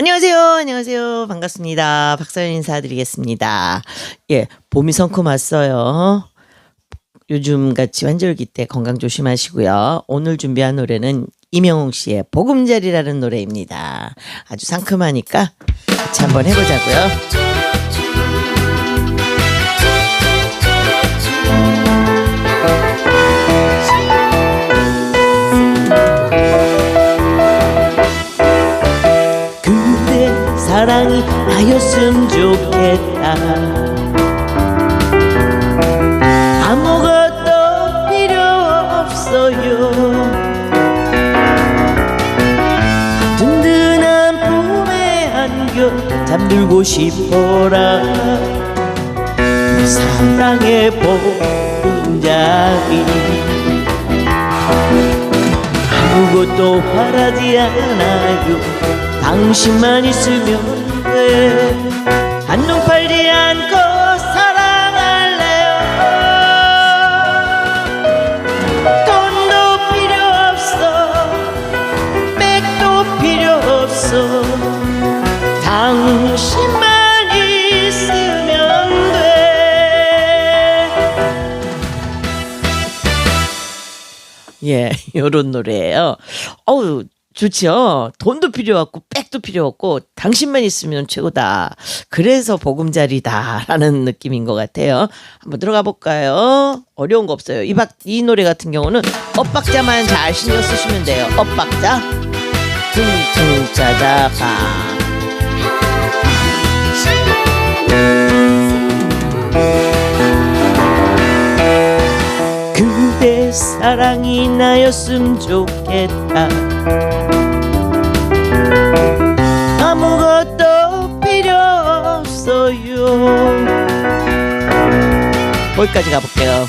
안녕하세요. 안녕하세요. 반갑습니다. 박서연 인사드리겠습니다. 예, 봄이 성큼 왔어요. 요즘 같이 환절기 때 건강 조심하시고요. 오늘 준비한 노래는 이명웅 씨의 보금자리라는 노래입니다. 아주 상큼하니까 같이 한번 해보자고요. 나였으면 좋겠다. 아무것도 필요 없어요. 든든한 품에 안겨 잠들고 싶어라. 내 사랑의 보금자리. 아무것도 바라지 않아요 당신만 있으면 돼 한눈 팔지 않고 사랑할래요. 돈도 필요 없어 백도 필요 없어. 당신만 있으면 돼. 예, 요런 노래예요. 어우, 좋죠. 돈도 필요 없고 백도 필요 없고 당신만 있으면 최고다. 그래서 보금자리다라는 느낌인 것 같아요. 한번 들어가 볼까요? 어려운 거 없어요. 이, 박, 이 노래 같은 경우는 엇박자만 잘 신경 쓰시면 돼요. 엇박자. 퉁퉁 짜자가. 그대 사랑이 나였으면 좋겠다. 아무것도 필요 없어요. 거기까지 가볼게요.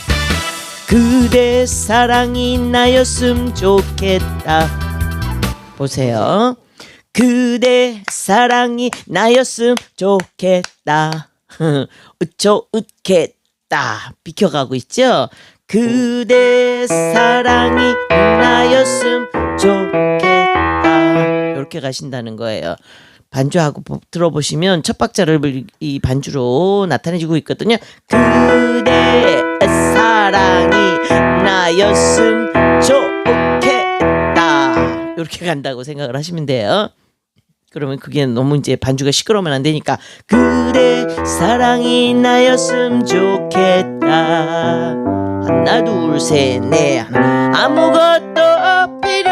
그대 사랑이 나였으면 좋겠다. 보세요. 그대 사랑이 나였으면 좋겠다. 으겠다. 비켜가고 있죠 그대 사랑이 나였음 좋겠다. 이렇게 가신다는 거예요. 반주하고 보- 들어보시면 첫 박자를 이 반주로 나타내주고 있거든요. 그대 사랑이 나였음 좋겠다. 이렇게 간다고 생각을 하시면 돼요. 그러면 그게 너무 이제 반주가 시끄러우면 안 되니까 그대 사랑이 나였음 좋겠다 하나 둘 셋 넷. 아무것도 필요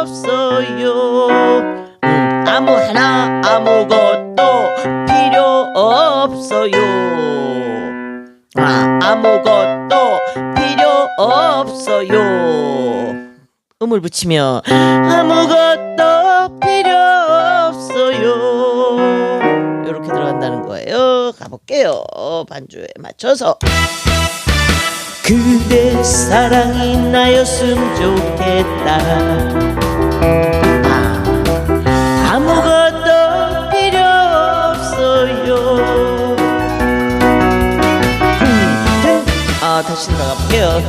없어요. 음, 아무 하나 아무것도 필요 없어요. 아, 아무것도 필요 없어요. 음을 붙이며 아무것도 필요 없어요. 이렇게 들어간다는 거예요. 가볼게요. 반주에 맞춰서 그대 사랑이 나였으면 좋겠다. 아, 아무것도 필요 없어요. 음, 아 다시 들어가 볼게요.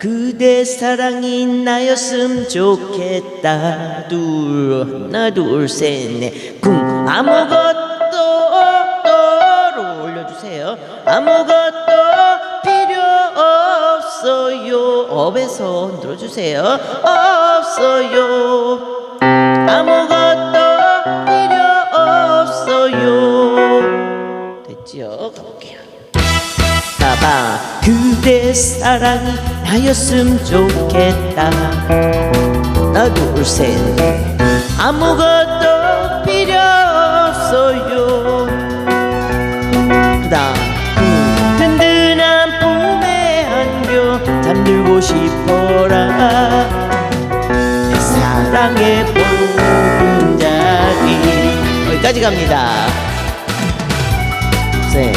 그대 사랑이 나였으면 좋겠다. 둘 하나 둘셋넷궁 아무것도 또로 올려주세요. 아무것 업에서 흔들어주세요. 없어요. 아무것도 필요 없어요. 됐지요? 가볼게요. 봐봐. 그대 사랑이 나였으면 좋겠다. 하나 둘셋. 아무것 싶어라. 내 사랑의 보금자리 여기까지 갑니다. 셋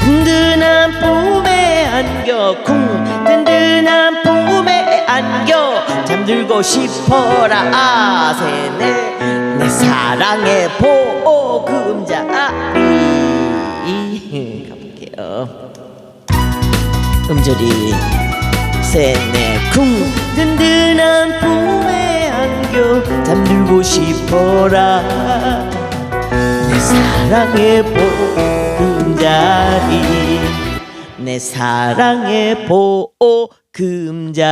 든든한 품에 안겨. 쿵. 든든한 품에 안겨. 잠들고 싶어라. 아세네. 내 사랑의 보금자리. 가볼게요. 음절이 셋넷쿵. 든든한 품에 안겨 잠들고 싶어라. 내 사랑의 보금자리. 내 사랑의 보금자리.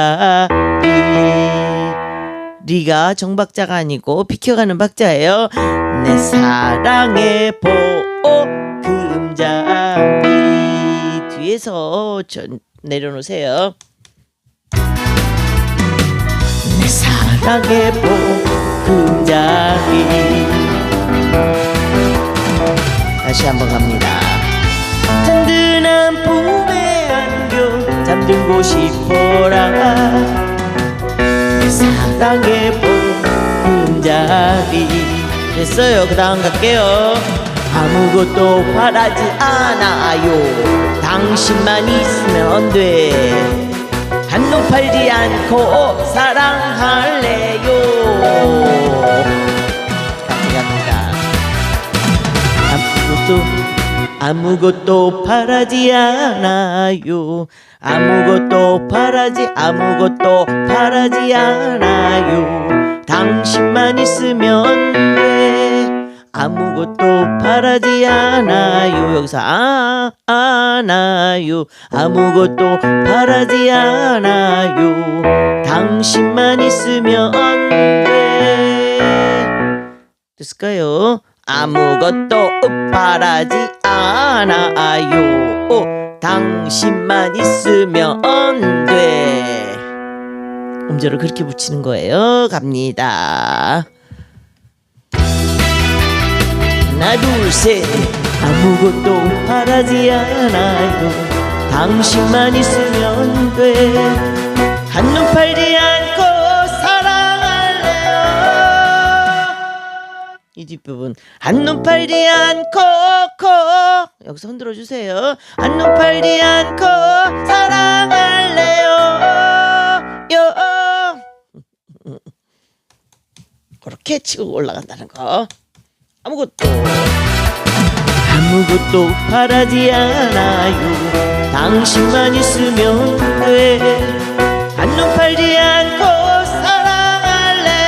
리가 정박자가 아니고 비켜가는 박자예요. 내 사랑의 보금자리. 뒤에서 전 내려놓으세요 사랑의 보금자리 다시 한번 갑니다. 든든한 품에 안겨 잠들고 싶어라? 내 사랑의 보금자리 됐어요. 그 다음 갈게요. 아무것도 바라지 않아요. 당신만 있으면 돼 한눈 팔지 않고 사랑할래요. 갑니다. 아무것도 아무것도 바라지 않아요. 아무것도 바라지 아무것도 바라지 않아요. 당신만 있으면 돼 아무것도 바라지 않아요 여기서 아 않아요 아무것도 바라지 않아요 당신만 있으면 돼 됐을까요? 아무것도 바라지 않아요. 당신만 있으면 돼. 음절을 그렇게 붙이는 거예요. 갑니다. 하나 둘 셋 아무것도 바라지 않아요. 당신만 있으면 돼. 한눈 팔지 않고 사랑할래요. 이 뒷부분 한눈 팔지 않고 코 여기서 흔들어 주세요 한눈 팔지 않고 사랑할래요 요 그렇게 치고 올라간다는 거 아무것도. 아무것도 바라지 않아요. 당신만 있으면 돼. 한눈 팔지 않고 사랑할래요.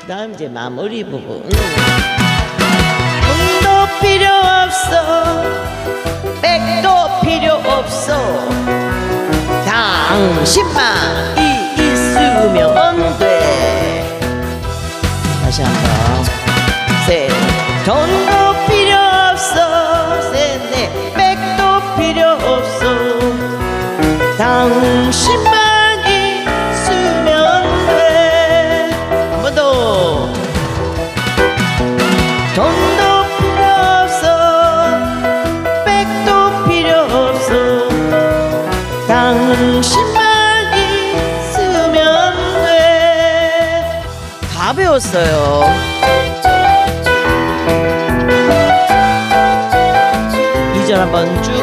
그다음 이제 마무리 부분. 돈도 필요 없어. 백도 필요 없어. 당신만 다시 한번. 셋 돈도 필요 없어. 셋넷 백도 필요 없어. 당신만 있으면 돼한 번 더. 돈도 필요 없어. 백도 필요 없어. 당신만 있으면 돼다 배웠어요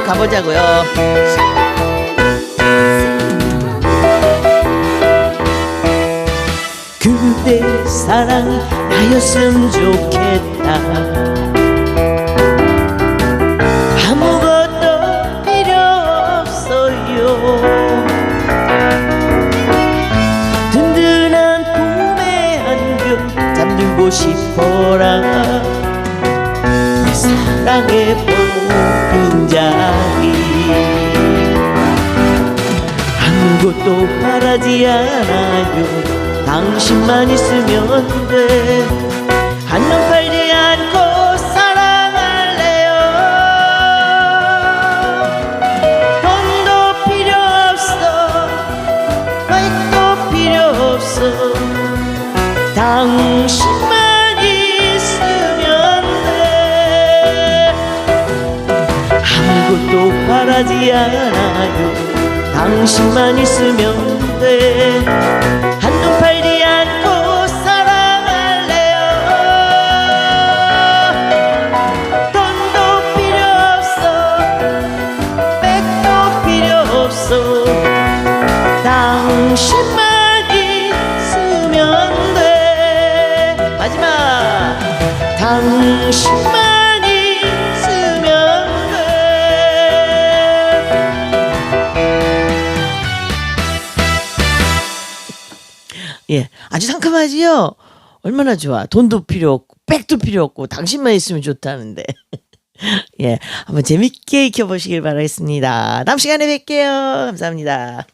가보자고요. 그대 나였으면 좋겠다 바라지 않아요. 당신만 있으면 돼. 한눈 팔지 않고 사랑할래요. 돈도 필요 없어. 백도 필요 없어. 당신만 아무것도 바라지 않아요 당신만 있으면 돼 예, 아주 상큼하지요. 얼마나 좋아. 돈도 필요 없고 백도 필요 없고 당신만 있으면 좋다는데. 예, 한번 재밌게 익혀보시길 바라겠습니다. 다음 시간에 뵐게요. 감사합니다.